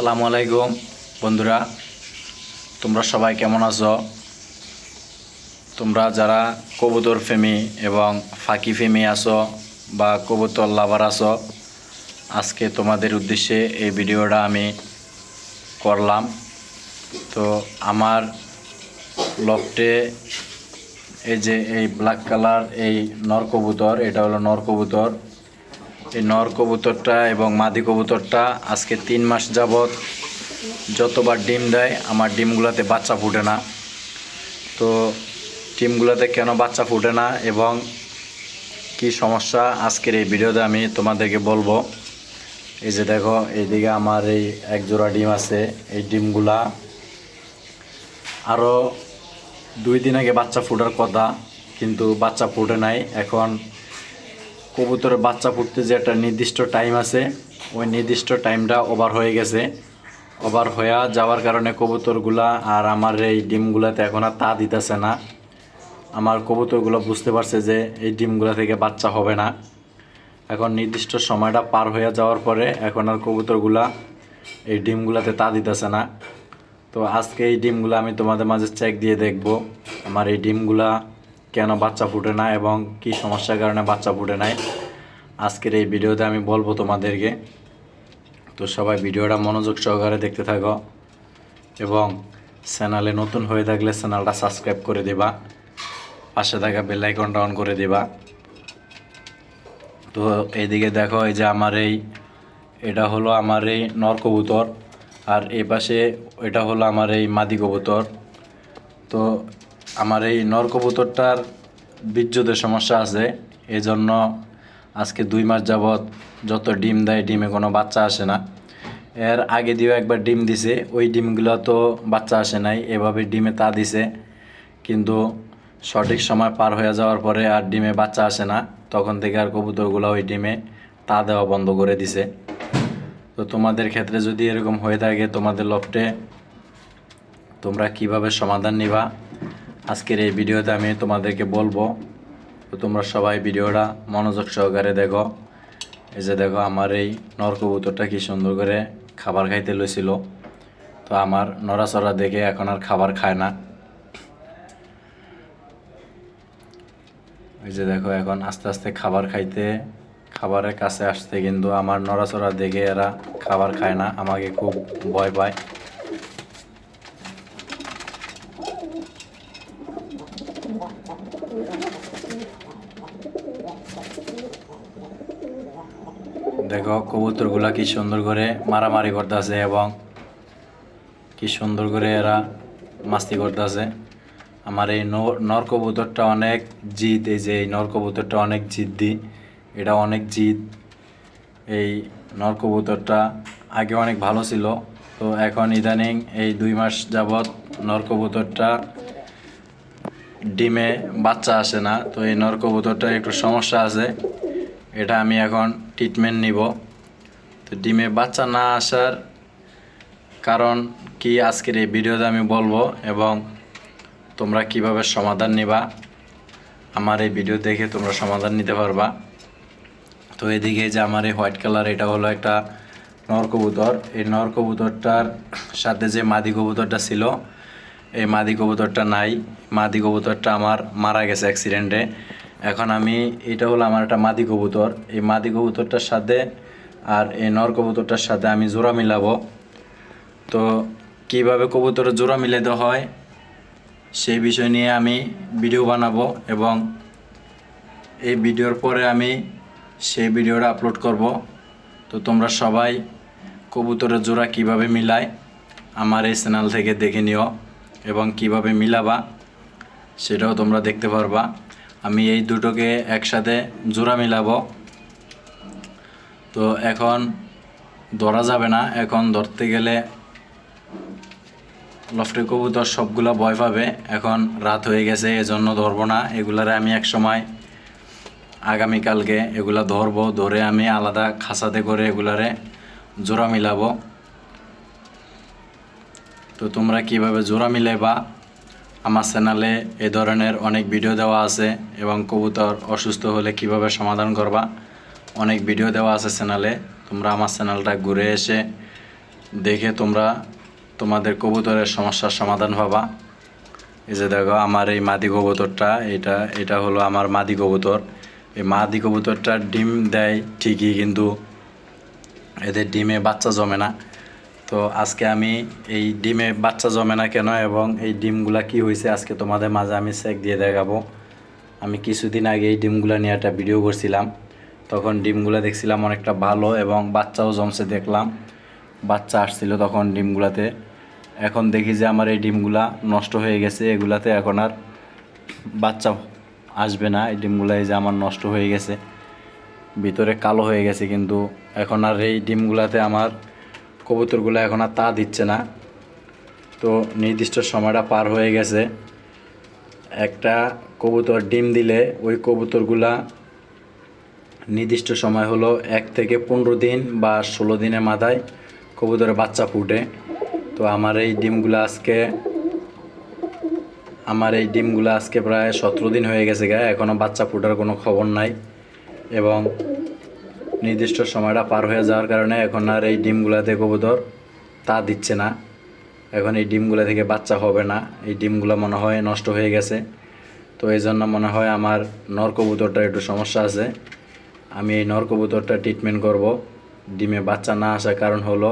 আসসালামু আলাইকুম। বন্ধুরা, তোমরা সবাই কেমন আছো? তোমরা যারা কবুতর ফেমি এবং ফাঁকি ফেমি আছো বা কবুতর লাভার আছো, আজকে তোমাদের উদ্দেশ্যে এই ভিডিওটা আমি করলাম। তো আমার লফটে এই যে এই ব্ল্যাক কালার এই নর কবুতর, এটা হলো নর কবুতর। এই নর কবুতরটা এবং মাদি কবুতরটা আজকে তিন মাস যাবৎ যতবার ডিম দেয়, আমার ডিমগুলোতে বাচ্চা ফুটে না। তো ডিমগুলোতে কেন বাচ্চা ফুটে না এবং কি সমস্যা, আজকের এই ভিডিওতে আমি তোমাদেরকে বলব। এই যে দেখো, এইদিকে আমার এই এক জোড়া ডিম আছে, এই ডিমগুলা আরও দুই দিন আগে বাচ্চা ফোটার কথা, কিন্তু বাচ্চা ফুটে নাই। এখন কবুতরের বাচ্চা ফুটতে যে একটা নির্দিষ্ট টাইম আছে, ওই নির্দিষ্ট টাইমটা ওভার হয়ে গেছে। ওভার হয়ে যাওয়ার কারণে কবুতরগুলা আর আমার এই ডিমগুলাতে এখন আর তা দিতেছে না। আমার কবুতরগুলো বুঝতে পারছে যে এই ডিমগুলা থেকে বাচ্চা হবে না। এখন নির্দিষ্ট সময়টা পার হয়ে যাওয়ার পরে এখন আর কবুতরগুলা এই ডিমগুলাতে তা দিতেছে না। তো আজকে এই ডিমগুলো আমি তোমাদের মাঝে চেক দিয়ে দেখব। আমার এই ডিমগুলা কেন বাচ্চা ফুটে না এবং কি সমস্যার কারণে বাচ্চা ফুটে নাই। আজকের এই ভিডিওতে আমি বলব তোমাদেরকে। তো সবাই ভিডিওটা মনোযোগ সহকারে দেখতে থাকো এবং চ্যানেলে নতুন হয়ে থাকলে চ্যানেলটা সাবস্ক্রাইব করে দিবা। পাশে থাকা বেল আইকনটা অন করে দিবা। তো এইদিকে দেখো, এই যে আমার এই, এটা হলো আমার এই নর কবুতর আর এই পাশে এটা হলো আমার এই মাদি কবুতর। তো আমার এই নরকবুতরটার বিদ্যুতের সমস্যা আছে। এই জন্য আজকে দুই মাস যাবৎ যত ডিম দেয় ডিমে কোনো বাচ্চা আসে না। এর আগে দিয়েও একবার ডিম দিছে, ওই ডিমগুলো তো বাচ্চা আসে নাই, এভাবে ডিমে তা দিছে। কিন্তু সঠিক সময় পার হয়ে যাওয়ার পরে আর ডিমে বাচ্চা আসে না। তখন থেকে আর কবুতরগুলো ওই ডিমে তা দেওয়া বন্ধ করে দিছে। তো তোমাদের ক্ষেত্রে যদি এরকম হয়ে থাকে তোমাদের লফটে, তোমরা কীভাবে সমাধান নিবা? আজকের এই ভিডিওতে আমি তোমাদেরকে বলব, তো তোমরা সবাই ভিডিওটা মনোযোগ সহকারে দেখো। এই যে দেখো, আমার এই নর কবুতরটা কি সুন্দর করে খাবার খাইতে লইছিল। তো আমার নড়াচড়া দেখে এখন আর খাবার খায় না। এই যে দেখো, এখন আস্তে আস্তে খাবার খাইতে, খাবারের কাছে আসতে কিন্তু আমার নড়াচড়া দেখে এরা খাবার খায় না। আমাকে খুব ভয় পায়। দেখো, কবুতরগুলা কি সুন্দর করে মারামারি করতেছে এবং কি সুন্দর করে এরা মাস্তি করতেছে। আমার এই নর নর কবুতরটা অনেক জিদ, এই যে এই নর কবুতরটা অনেক জিদ্দি, এটা অনেক জিদ। এই নর কবুতরটা আগে অনেক ভালো ছিল, তো এখন ইদানিং এই দুই মাস যাবৎ নর কবুতরটা ডিমে বাচ্চা আসে না, তো এই নর কবুতরটা একটু সমস্যা আছে। এটা আমি এখন ট্রিটমেন্ট নিব। তো ডিমে বাচ্চা না আসার কারণ কি আজকের এই ভিডিওতে আমি বলব এবং তোমরা কীভাবে সমাধান নিবা, আমার এই ভিডিও দেখে তোমরা সমাধান নিতে পারবা। তো এদিকে যে আমার এই হোয়াইট কালার, এটা হলো একটা নর কবুতর এই নর কবুতরটার সাথে যে মাদি কবুতরটা ছিল এই মাদি কবুতরটা নাই। মাদি কবুতরটা আমার মারা গেছে অ্যাক্সিডেন্টে এখন আমি, এটা হলো আমার একটা মাদি কবুতর। এই মাদি কবুতরটার সাথে আর এই নর কবুতরটার সাথে আমি জোড়া মিলাবো। তো কীভাবে কবুতরের জোড়া মিলাতে হয়, সেই বিষয় নিয়ে আমি ভিডিও বানাবো এবং এই ভিডিওর পরে আমি সেই ভিডিওটা আপলোড করব। তো তোমরা সবাই কবুতরের জোড়া কীভাবে মিলায়, আমার এই চ্যানেল থেকে দেখে নিও। এবং কীভাবে মিলাবা, সেটাও তোমরা দেখতে পারবা। আমি এই দুটোকে একসাথে জোড়া মিলাবো। তো এখন ধরা যাবে না, এখন ধরতে গেলে লফটে কবুতর সবগুলা ভয় পাবে। এখন রাত হয়ে গেছে, এজন্য ধরবো না। এগুলারে আমি এক সময় আগামীকালকে এগুলা ধরবো, ধরে আমি আলাদা খাসাতে করে এগুলারে জোড়া মিলাবো। তো তোমরা কীভাবে জোড়া মিলাইবা? আমার চ্যানেলে এ ধরনের অনেক ভিডিও দেওয়া আছে এবং কবুতর অসুস্থ হলে কীভাবে সমাধান করবা? অনেক ভিডিও দেওয়া আছে চ্যানেলে। তোমরা আমার চ্যানেলটা ঘুরে এসে দেখে তোমরা তোমাদের কবুতরের সমস্যার সমাধান পাবা। এই যে দেখো, আমার এই মাদি কবুতরটা, এটা এটা হলো আমার মাদি কবুতর। এই মাদি কবুতরটা ডিম দেয় ঠিকই, কিন্তু এদের ডিমে বাচ্চা জমে না। তো আজকে আমি এই ডিমে বাচ্চা জমে না কেন এবং এই ডিমগুলা কি হয়েছে আজকে তোমাদের মাঝে আমি চেক দিয়ে দেখাবো। আমি কিছুদিন আগে এই ডিমগুলা নিয়ে একটা ভিডিও করছিলাম। তখন ডিমগুলা দেখছিলাম অনেকটা ভালো এবং বাচ্চাও জমছে দেখলাম। বাচ্চা আসছিল তখন ডিমগুলাতে। এখন দেখি যে আমার এই ডিমগুলা নষ্ট হয়ে গেছে, এগুলাতে এখন আর বাচ্চা আসবে না। এই ডিমগুলা এই যে আমার নষ্ট হয়ে গেছে। ভিতরে কালো হয়ে গেছে কিন্তু এখন আর এই ডিমগুলাতে আমার কবুতরগুলো এখন আর তা দিচ্ছে না। তো নির্দিষ্ট সময়টা পার হয়ে গেছে। একটা কবুতর ডিম দিলে ওই কবুতরগুলা নির্দিষ্ট সময় হলো এক থেকে পনেরো দিন বা ষোলো দিনের মাথায় কবুতরের বাচ্চা ফুটে। তো আমার এই ডিমগুলো আজকে, আমার এই ডিমগুলো আজকে প্রায় সতেরো দিন হয়ে গেছে গা এখনও বাচ্চা ফুটার কোনো খবর নাই। এবং নির্দিষ্ট সময়টা পার হয়ে যাওয়ার কারণে এখন আর এই ডিমগুলাতে কবুতর তা দিচ্ছে না। এখন এই ডিমগুলা থেকে বাচ্চা হবে না। এই ডিমগুলো মনে হয় নষ্ট হয়ে গেছে। তো এই জন্য মনে হয় আমার নর কবুতরটার একটু সমস্যা আছে। আমি এই নর কবুতরটা ট্রিটমেন্ট করব। ডিমে বাচ্চা না আসার কারণ হলো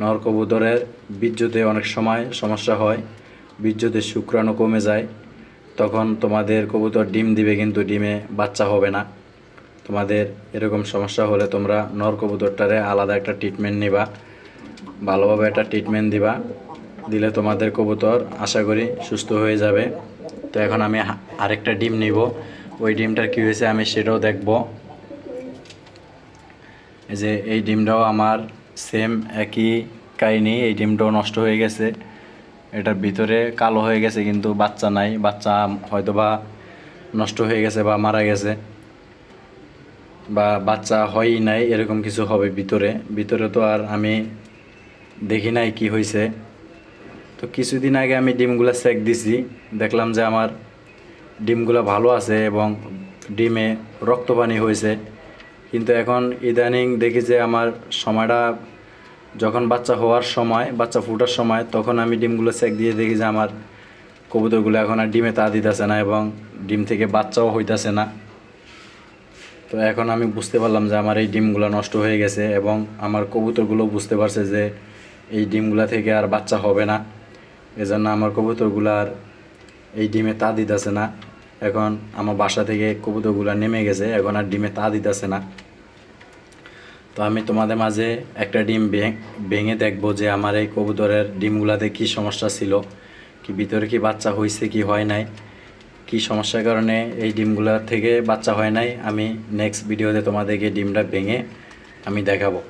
নর কবুতরের বীর্যতে অনেক সময় সমস্যা হয়। বীর্যতে শুক্রাণু কমে যায়। তখন তোমাদের কবুতর ডিম দিবে কিন্তু ডিমে বাচ্চা হবে না। তোমাদের এরকম সমস্যা হলে তোমরা নর কবুতরটারে আলাদা একটা ট্রিটমেন্ট নিবা, ভালোভাবে একটা ট্রিটমেন্ট দিবা, দিলে তোমাদের কবুতর আশা করি সুস্থ হয়ে যাবে। তো এখন আমি আরেকটা ডিম নিব। ওই ডিমটার কী হয়েছে আমি সেটাও দেখব। এই যে এই ডিমটাও আমার সেম একই কাহিনি, এই ডিমটাও নষ্ট হয়ে গেছে। এটার ভিতরে কালো হয়ে গেছে কিন্তু বাচ্চা নাই, বাচ্চা হয়তো বা নষ্ট হয়ে গেছে বা মারা গেছে। বা বাচ্চা হয়ই নাই, এরকম কিছু হবে ভিতরে। ভিতরে তো আর আমি দেখি নাই কি হয়েছে তো কিছুদিন আগে আমি ডিমগুলো সেক দিছি। দেখলাম যে আমার ডিমগুলো ভালো আছে এবং ডিমে রক্তপানি হয়েছে কিন্তু এখন ইদানিং দেখি যে আমার সময়টা যখন বাচ্চা হওয়ার সময়, বাচ্চা ফুটার সময়, তখন আমি ডিমগুলো চেক দিয়ে দেখি যে আমার কবুতরগুলো এখন আর ডিমে তা দিতেছে না এবং ডিম থেকে বাচ্চাও হইতাছে না। তো এখন আমি বুঝতে পারলাম যে আমার এই ডিমগুলো নষ্ট হয়ে গেছে এবং আমার কবুতরগুলো বুঝতে পারছে যে এই ডিমগুলো থেকে আর বাচ্চা হবে না। এজন্য আমার কবুতরগুলো আর এই ডিমে তা দিতেছে না। এখন আমার বাসা থেকে কবুতরগুলো নেমে গেছে, এখন আর ডিমে তা দিতেছে না। তো আমি তোমাদের মাঝে একটা ডিম ভেঙে দেখব যে আমার এই কবুতরের ডিমগুলাতে কি সমস্যা ছিল, কি ভিতরে কি বাচ্চা হয়েছে, কি হয় নাই। কি সমস্যার কারণে এই ডিমগুলোর থেকে বাচ্চা হয় নাই, আমি নেক্সট ভিডিওতে তোমাদেরকে ডিমটা ভেঙে আমি দেখাবো।